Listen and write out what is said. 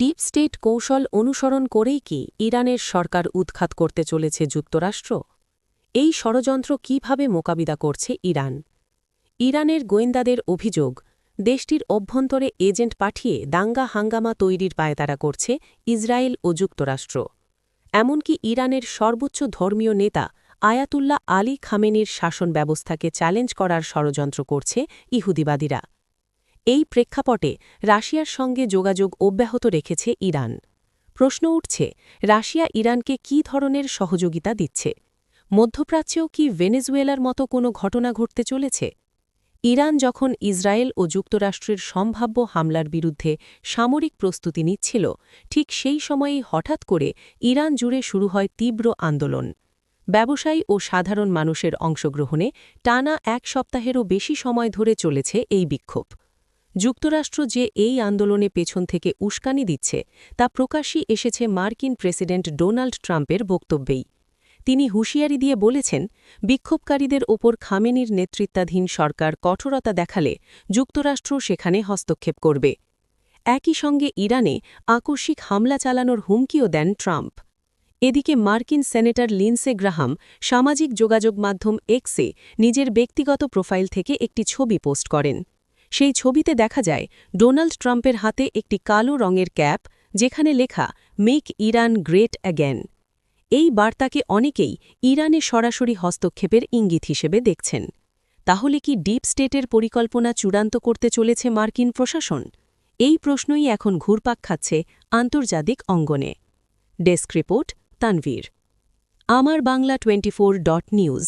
Deep state কৌশল অনুসরণ করেই কি ইরানের সরকার উৎখাত করতে চলেছে যুক্তরাষ্ট্র? এই ষড়যন্ত্র কীভাবে মোকাবিলা করছে ইরান? ইরানের গোয়েন্দাদের অভিযোগ, দেশটির অভ্যন্তরে এজেন্ট পাঠিয়ে দাঙ্গা হাঙ্গামা তৈরির পায়তারা করছে ইসরায়েল ও যুক্তরাষ্ট্র। এমনকি ইরানের সর্বোচ্চ ধর্মীয় নেতা আয়াতুল্লাহ আলী খামেনির শাসন ব্যবস্থাকে চ্যালেঞ্জ করার ষড়যন্ত্র করছে ইহুদিবাদীরা। এই প্রেক্ষাপটে রাশিয়ার সঙ্গে যোগাযোগ অব্যাহত রেখেছে ইরান। প্রশ্ন উঠছে, রাশিয়া ইরানকে কী ধরনের সহযোগিতা দিচ্ছে? মধ্যপ্রাচ্যেও কি ভেনেজুয়েলার মতো কোনো ঘটনা ঘটতে চলেছে? ইরান যখন ইসরায়েল ও যুক্তরাষ্ট্রের সম্ভাব্য হামলার বিরুদ্ধে সামরিক প্রস্তুতি নিচ্ছিল, ঠিক সেই সময়েই হঠাৎ করে ইরান জুড়ে শুরু হয় তীব্র আন্দোলন। ব্যবসায়ী ও সাধারণ মানুষের অংশগ্রহণে টানা এক সপ্তাহেরও বেশি সময় ধরে চলেছে এই বিক্ষোভ। যুক্তরাষ্ট্র যে এই আন্দোলনে পেছন থেকে উস্কানি দিচ্ছে, তা প্রকাশ্যই এসেছে মার্কিন প্রেসিডেন্ট ডোনাল্ড ট্রাম্পের বক্তব্যেই। তিনি হুঁশিয়ারি দিয়ে বলেছেন, বিক্ষোভকারীদের ওপর খামেনির নেতৃত্বাধীন সরকার কঠোরতা দেখালে যুক্তরাষ্ট্র সেখানে হস্তক্ষেপ করবে। একই সঙ্গে ইরানে আকস্মিক হামলা চালানোর হুমকিও দেন ট্রাম্প। এদিকে মার্কিন সেনেটর লিন্সে গ্রাহাম সামাজিক যোগাযোগ মাধ্যম এক্সে নিজের ব্যক্তিগত প্রোফাইল থেকে একটি ছবি পোস্ট করেন। সেই ছবিতে দেখা যায় ডোনাল্ড ট্রাম্পের হাতে একটি কালো রঙের ক্যাপ, যেখানে লেখা, মেক ইরান গ্রেট অ্যাগেন এই বার্তাকে অনেকেই ইরানে সরাসরি হস্তক্ষেপের ইঙ্গিত হিসেবে দেখছেন। তাহলে কি ডিপ স্টেটের পরিকল্পনা চূড়ান্ত করতে চলেছে মার্কিন প্রশাসন? এই প্রশ্নই এখন ঘুরপাক খাচ্ছে আন্তর্জাতিক অঙ্গনে। Desk report, Tanvir. আমার বাংলা টোয়েন্টি ডট নিউজ।